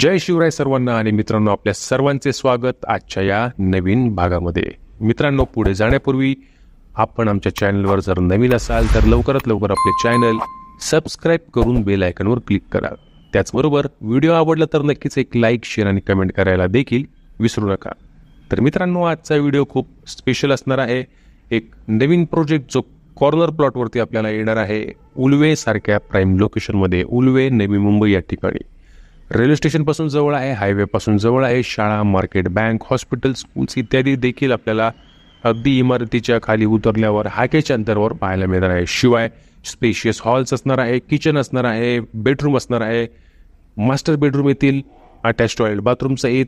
जय शिवराय सर्वांना आणि मित्रांनो आपल्या सर्वांचे स्वागत आजच्या या नवीन भागामध्ये. मित्रांनो पुढे जाण्यापूर्वी आपण आमच्या चॅनलवर जर नवीन असाल तर लवकरात लवकर आपले चॅनल सबस्क्राईब करून बेल आयकनवर क्लिक करा. त्याचबरोबर व्हिडिओ आवडला तर नक्कीच एक लाईक शेअर आणि कमेंट करायला देखील विसरू नका. तर मित्रांनो आजचा व्हिडिओ खूप स्पेशल असणार आहे. एक नवीन प्रोजेक्ट जो कॉर्नर प्लॉटवरती आपल्याला येणार आहे उल्वे सारख्या प्राईम लोकेशनमध्ये उलवे नवी मुंबई या ठिकाणी. रेल्वे स्टेशनपासून जवळ आहे हायवेपासून जवळ आहे शाळा मार्केट बँक हॉस्पिटल स्कूल्स इत्यादी देखील आपल्याला अगदी इमारतीच्या खाली उतरल्यावर हाकेच्या अंतरावर पाहायला मिळणार आहे. शिवाय स्पेशियस हॉल्स असणार आहे किचन असणार आहे बेडरूम असणार आहे. मास्टर बेडरूम येथील अटॅच टॉयलेट बाथरूमचा येत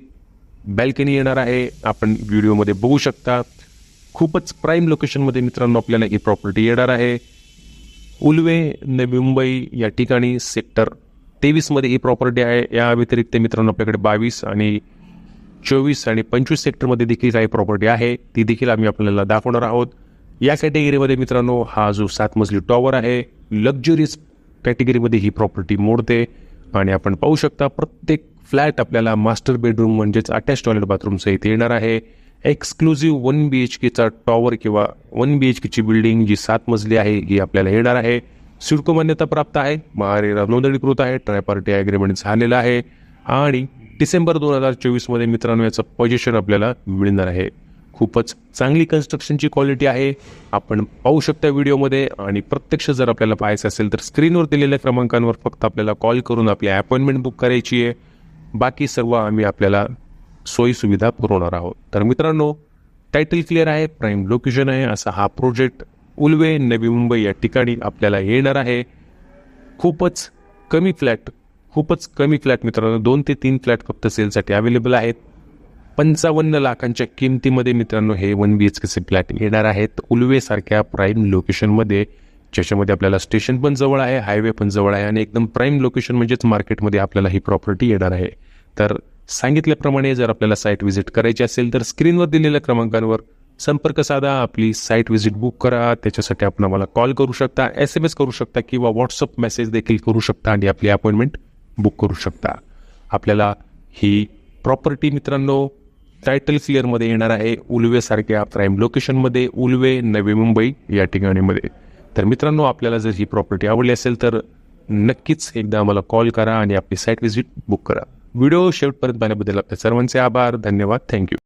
बॅल्कनी येणार आहे. आपण व्हिडिओमध्ये बघू शकता खूपच प्राईम लोकेशनमध्ये मित्रांनो आपल्याला ही प्रॉपर्टी येणार आहे. उलवे नवी मुंबई या ठिकाणी सेक्टर तेवीसमध्ये ही प्रॉपर्टी आहे. या व्यतिरिक्त मित्रांनो आपल्याकडे बावीस आणि चोवीस आणि पंचवीस सेक्टरमध्ये देखील काही प्रॉपर्टी आहे. ती देखील आम्ही आपल्याला दाखवणार आहोत. या कॅटेगरीमध्ये मित्रांनो हा जो सात मजली टॉवर आहे लक्झरियस कॅटेगरीमध्ये ही प्रॉपर्टी मोडते. आणि आपण पाहू शकता प्रत्येक फ्लॅट आपल्याला मास्टर बेडरूम म्हणजेच अटॅच टॉयलेट बाथरूमचं इथे येणार आहे. एक्सक्लुझिव्ह वन बी एच केचा टॉवर किंवा वन बी एच केची बिल्डिंग जी सात मजली आहे ही आपल्याला येणार आहे. सिडको मान्यता प्राप्त आहे. महारेरा नोंदणीकृत आहे. ट्रायपार्टी ॲग्रीमेंट झालेला आहे. आणि डिसेंबर दोन हजार चोवीसमध्ये मित्रांनो याचं पोझिशन आपल्याला मिळणार आहे. खूपच चांगली कन्स्ट्रक्शनची क्वालिटी आहे. आपण पाहू शकता व्हिडिओमध्ये आणि प्रत्यक्ष जर आपल्याला पाहायचं असेल तर स्क्रीनवर दिलेल्या क्रमांकांवर फक्त आपल्याला कॉल करून आपली अपॉइंटमेंट बुक करायची आहे. बाकी सर्व आम्ही आपल्याला सोयीसुविधा पुरवणार आहोत. तर मित्रांनो टायटल क्लिअर आहे प्राईम लोकेशन आहे. असा हा प्रोजेक्ट उलवे नवी मुंबई या ठिकाणी आपल्याला येणार आहे. खूपच कमी फ्लॅट खूपच कमी फ्लॅट मित्रांनो दोन ते तीन फ्लॅट फक्त सेलसाठी अवेलेबल आहेत. पंचावन्न लाखांच्या किमतीमध्ये मित्रांनो हे वन बी एच केचे फ्लॅट येणार आहेत. उलवेसारख्या प्राईम लोकेशनमध्ये ज्याच्यामध्ये आपल्याला स्टेशन पण जवळ आहे हायवे पण जवळ आहे आणि एकदम प्राईम लोकेशन म्हणजेच मार्केटमध्ये आपल्याला ही प्रॉपर्टी येणार आहे. तर सांगितल्याप्रमाणे जर आपल्याला साईट व्हिजिट करायची असेल तर स्क्रीनवर दिलेल्या क्रमांकांवर संपर्क साधा आपली साईट व्हिजिट बुक करा त्याच्यासाठी आपण आम्हाला कॉल करू शकता एस एम एस करू शकता किंवा व्हॉट्सअप मेसेज देखील करू शकता आणि आपली अपॉइंटमेंट बुक करू शकता. आपल्याला ही प्रॉपर्टी मित्रांनो टायटल क्लिअरमध्ये येणार आहे उलवेसारख्या प्राईम लोकेशनमध्ये उलवे नवी मुंबई या ठिकाणीमध्ये तर मित्रांनो आपल्याला जर ही प्रॉपर्टी आवडली असेल तर नक्कीच एकदा आम्हाला कॉल करा आणि आपली साईट व्हिजिट बुक करा. व्हिडिओ शेवटपर्यंत पाहण्याबद्दल आपल्या सर्वांचे आभार धन्यवाद थँक्यू